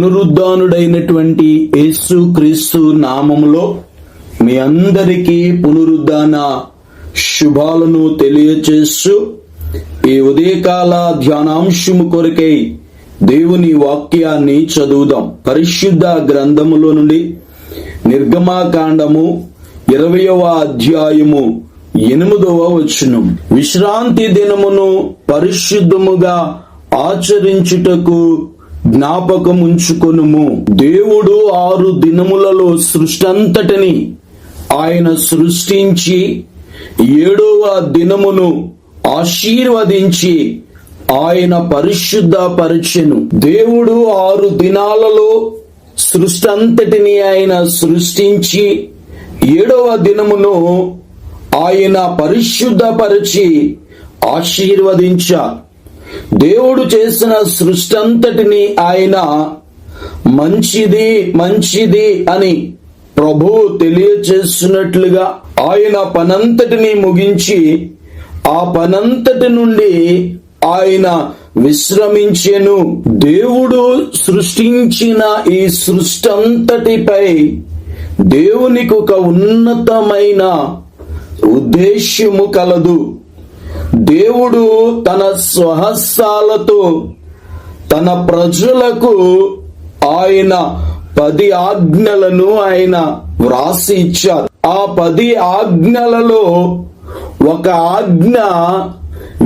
పునరుద్ధానుడైనటువంటి యేసు క్రీస్తు నామములో మీ అందరికీ పునరుద్ధాన శుభాలను తెలియచేస్తూ ఈ ఉదయకాల ధ్యానాంశము కొరకై దేవుని వాక్యాన్ని చదువుదాం. పరిశుద్ధ గ్రంథములో నుండి నిర్గమాకాండము ఇరవయవ అధ్యాయము ఎనిమిదవ వచనం. విశ్రాంతి దినమును పరిశుద్ధముగా ఆచరించుటకు జ్ఞాపకం ఉంచుకొనుము దేవుడు ఆరు దినములలో సృష్టంతటిని ఆయన సృష్టించి ఏడవ దినమును ఆశీర్వదించి ఆయన పరిశుద్ధ పరిచెను దేవుడు ఆరు దినాలలో సృష్టంతటిని ఆయన సృష్టించి ఏడవ దినమును ఆయన పరిశుద్ధపరిచి ఆశీర్వదించారు. దేవుడు చేసిన సృష్టంతటిని ఆయన మంచిది మంచిది అని ప్రభువు తెలియచేస్తున్నట్లుగా ఆయన పనంతటిని ముగించి ఆ పనంతటి నుండి ఆయన విశ్రమించెను. దేవుడు సృష్టించిన ఈ సృష్టంతటిపై దేవునికి ఒక ఉన్నతమైన ఉద్దేశ్యము కలదు. దేవుడు తన స్వహస్తాలతో తన ప్రజలకు ఆయన పది ఆజ్ఞలను ఆయన వ్రాసి ఇచ్చారు. ఆ పది ఆజ్ఞలలో ఒక ఆజ్ఞ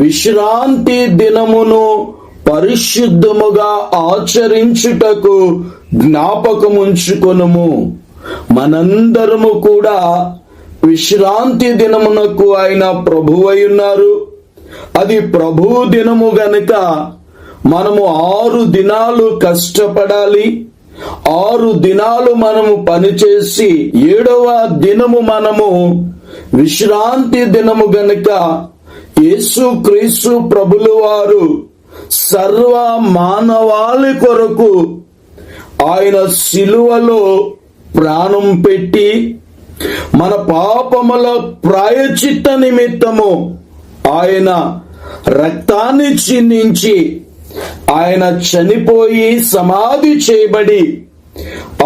విశ్రాంతి దినమును పరిశుద్ధముగా ఆచరించుటకు జ్ఞాపకముంచుకొనుము. మనందరము కూడా విశ్రాంతి దినమునకు ఆయన ప్రభువై ఉన్నారు. అది ప్రభు దినము గనుక మనము ఆరు దినాలు కష్టపడాలి. ఆరు దినాలు మనము పనిచేసి ఏడవ దినము మనము విశ్రాంతి దినము గనుక యేసు క్రీస్తు ప్రభులు వారు సర్వ మానవాళి కొరకు ఆయన శిలువలో ప్రాణం పెట్టి మన పాపముల ప్రాయచిత్త నిమిత్తము ఆయన రక్తాన్ని చిందించి ఆయన చనిపోయి సమాధి చేయబడి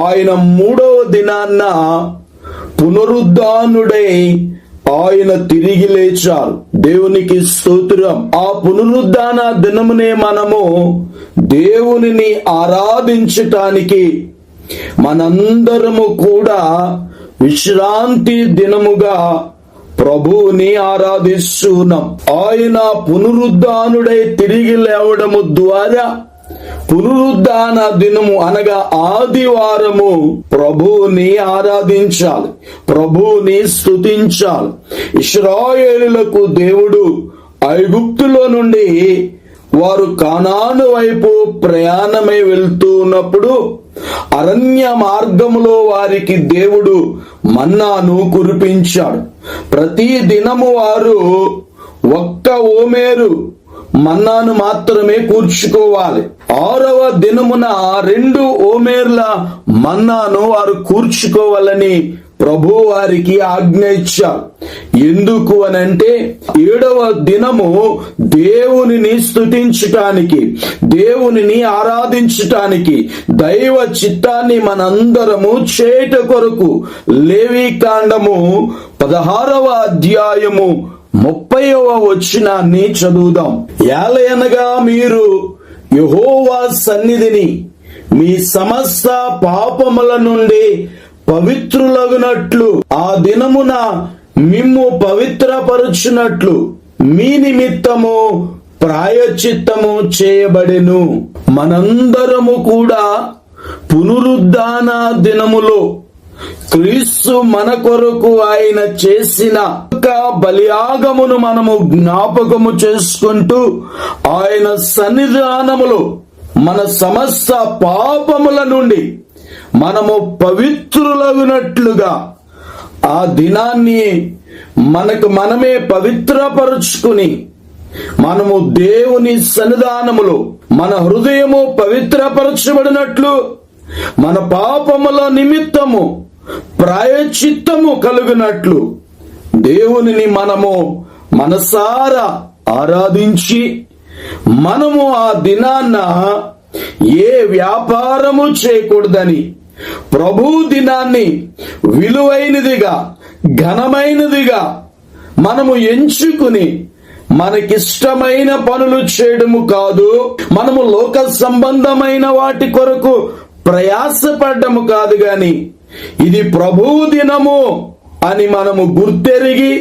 ఆయన మూడవ దినాన్న పునరుద్ధానుడై ఆయన తిరిగి లేచారు. దేవునికి స్తోత్రం. ఆ పునరుద్ధాన దినమునే మనము దేవునిని ఆరాధించటానికి మనందరము కూడా విశ్రాంతి దినముగా ప్రభువుని ఆరాధిస్తున్నాం. ఆయన పునరుద్ధానుడై తిరిగి లేవడము ద్వారా పునరుద్ధాన దినము అనగా ఆదివారము ప్రభువుని ఆరాధించాలి ప్రభువుని స్థుతించాలి ఇస్రాయేలులకు దేవుడు ఐగుప్తులో నుండి వారు కానాను వైపు ప్రయాణమై వెళ్తూ ఉన్నప్పుడు అరణ్య మార్గములో వారికి దేవుడు మన్నాను కురిపించాడు. ప్రతి దినము వారు ఒక్క ఓమేరు మన్నాను మాత్రమే కూర్చుకోవాలి. ఆరవ దినమున రెండు ఓమేర్ల మన్నాను వారు కూర్చుకోవాలని ప్రభు వారికి ఆజ్ఞ ఇచ్చారు ఎందుకు అని అంటే ఏడవ దినము దేవునిని స్థుతించటానికి దేవునిని ఆరాధించటానికి దైవ చిత్తాన్ని మనందరము చేట కొరకు లేవి కాండము పదహారవ అధ్యాయము ముప్పైవ వచనాన్ని చదువుదాం. ఏలయనగా మీరు యహోవా సన్నిధిని మీ సమస్త పాపముల నుండి పవిత్రులగునట్లు ఆ దినమున మిమ్ము పవిత్రపరుచునట్లు మీ నిమిత్తము ప్రాయచిత్తము చేయబడెను. మనందరము కూడా పునరుద్ధాన దినములో క్రీస్తు మన కొరకు ఆయన చేసిన ఒక బలియాగమును మనము జ్ఞాపకము చేసుకుంటూ ఆయన సన్నిధానములో మన సమస్త పాపముల నుండి మనము పవిత్రులగునట్లుగా ఆ దినాన్ని మనకు మనమే పవిత్రపరుచుకుని మనము దేవుని సన్నిధానములో మన హృదయము పవిత్రపరచబడినట్లు మన పాపముల నిమిత్తము ప్రాయచిత్తము కలుగునట్లు దేవునిని మనము మనసారా ఆరాధించి మనము ఆ దినాన్న ఏ వ్యాపారము చేయకూడదని ప్రభు దినాన్ని విలువైనదిగా ఘనమైనదిగా మనము ఎంచుకుని మనకిష్టమైన పనులు చేయడము కాదు మనము లోక సంబంధమైన వాటి కొరకు ప్రయాసపడ్డము కాదు గాని ఇది ప్రభు దినము అని మనము గుర్తెరిగి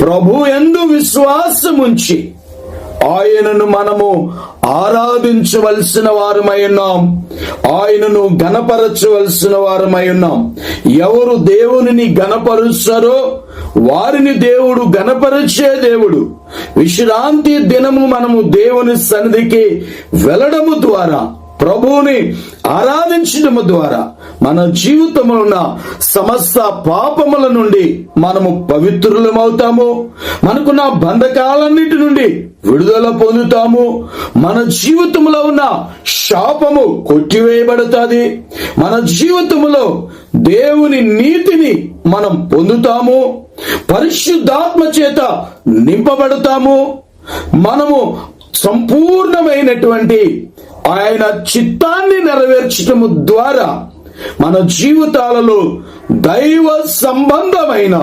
ప్రభు ఎందు విశ్వాసముంచి ఆయనను మనము ఆరాధించవలసిన వారమై ఉన్నాం. ఆయనను గణపరచవలసిన వారమై ఉన్నాం. ఎవరు దేవునిని గణపరుస్తారో వారిని దేవుడు గణపరిచే దేవుడు. విశ్రాంతి దినము మనము దేవుని సన్నిధికి వెళ్ళడము ద్వారా ప్రభువుని ఆరాధించడం ద్వారా మన జీవితంలో ఉన్న సమస్త పాపముల నుండి మనము పవిత్రులమవుతాము. మనకున్న బంధకాలన్నిటి నుండి విడుదల పొందుతాము. మన జీవితంలో ఉన్న శాపము కొట్టివేయబడుతుంది. మన జీవితంలో దేవుని నీతిని మనం పొందుతాము. పరిశుద్ధాత్మ చేత నింపబడతాము. మనము సంపూర్ణమైనటువంటి ఆయన చిత్తాన్ని నెరవేర్చటము ద్వారా మన జీవితాలలో దైవ సంబంధమైన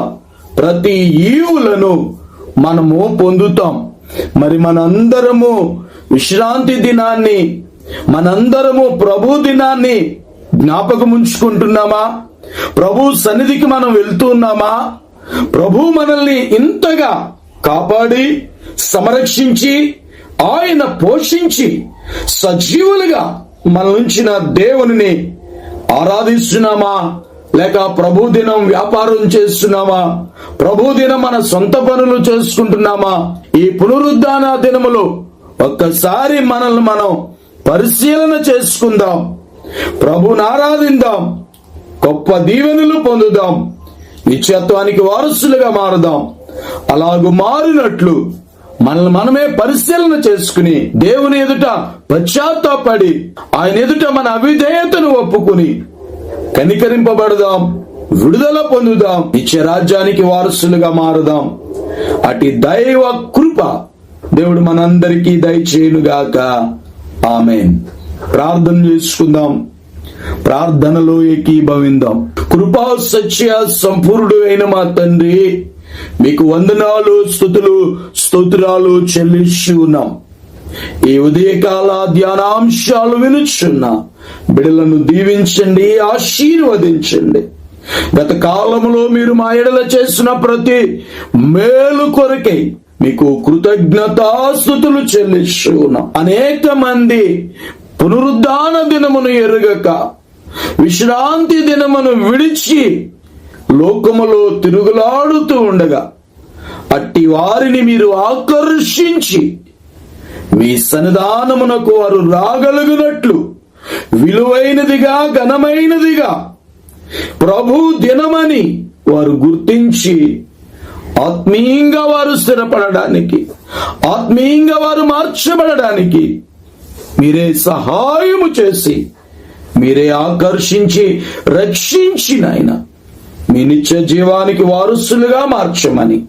ప్రతి ఈవులను మనము పొందుతాం. మరి మనందరము విశ్రాంతి దినాన్ని మనందరము ప్రభు దినాన్ని జ్ఞాపకం ఉంచుకుంటున్నామా? ప్రభు సన్నిధికి మనం వెళ్తున్నామా ప్రభు మనల్ని ఇంతగా కాపాడి సంరక్షించి ఆయన పోషించి సజీవులుగా మనలుంచిన ఉంచిన దేవునిని ఆరాధిస్తున్నామా? లేక ప్రభు దినం వ్యాపారం చేస్తున్నామా? ప్రభు దినం మన సొంత పనులు చేసుకుంటున్నామా? ఈ పునరుద్ధాన దినములో ఒక్కసారి మనల్ని మనం పరిశీలన చేసుకుందాం. ప్రభుని ఆరాధిందాం గొప్ప దీవెనలు పొందుదాం. నిత్యత్వానికి వారసులుగా మారుదాం. అలాగు మారినట్లు మనల్ని మనమే పరిశీలన చేసుకుని దేవుని ఎదుట పశ్చాత్తాపడి ఆయన ఎదుట మన అవిధేయతను ఒప్పుకుని కనికరింపబడదాం విడుదల పొందుదాం ఇచ్చే రాజ్యానికి వారసులుగా మారుదాం. అటు దైవ కృప దేవుడు మనందరికీ దయచేయునుగాక. ఆమె ప్రార్థన చేసుకుందాం. ప్రార్థనలో ఏకీభవిందాం. కృపా సత్య సంపూర్ణుడు అయిన మా తండ్రి. మీకు వందనాలు స్థుతులు స్తోత్రాలు చెల్లిస్తున్నాం ఈ ఉదయకాల ధ్యానాంశాలు వినుచున్నా బిడలను దీవించండి ఆశీర్వదించండి. గత కాలంలో మీరు మా ఎడల చేసిన ప్రతి మేలు కొరకై మీకు కృతజ్ఞతాస్థుతులు చెల్లిస్తున్నాం అనేక మంది పునరుద్ధాన దినమును ఎరుగక విశ్రాంతి దినమును విడిచి లోకములో తిరుగులాడుతూ ఉండగా అట్టి వారిని మీరు ఆకర్షించి మీ సన్నిధానమునకు వారు రాగలుగునట్లు విలువైనదిగా ఘనమైనదిగా ప్రభు దినమని వారు గుర్తించి ఆత్మీయంగా వారు స్థిరపడడానికి ఆత్మీయంగా వారు మార్చబడడానికి మీరే సహాయము చేసి మీరే ఆకర్షించి రక్షించి నాయన. మీ నిత్య జీవానికి వారసులుగా మార్చమని.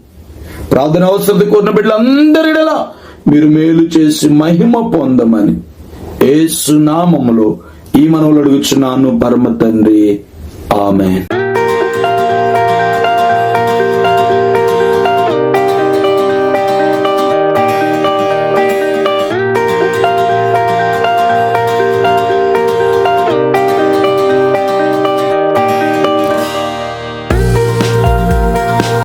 ప్రార్థన అవసరం కోరిన బిడ్డలందరిడలా మీరు మేలు చేసి మహిమ పొందమని. ఏసునామములో ఈ మనవులు అడుగుచున్నాను పరమ తండ్రి. ఆమె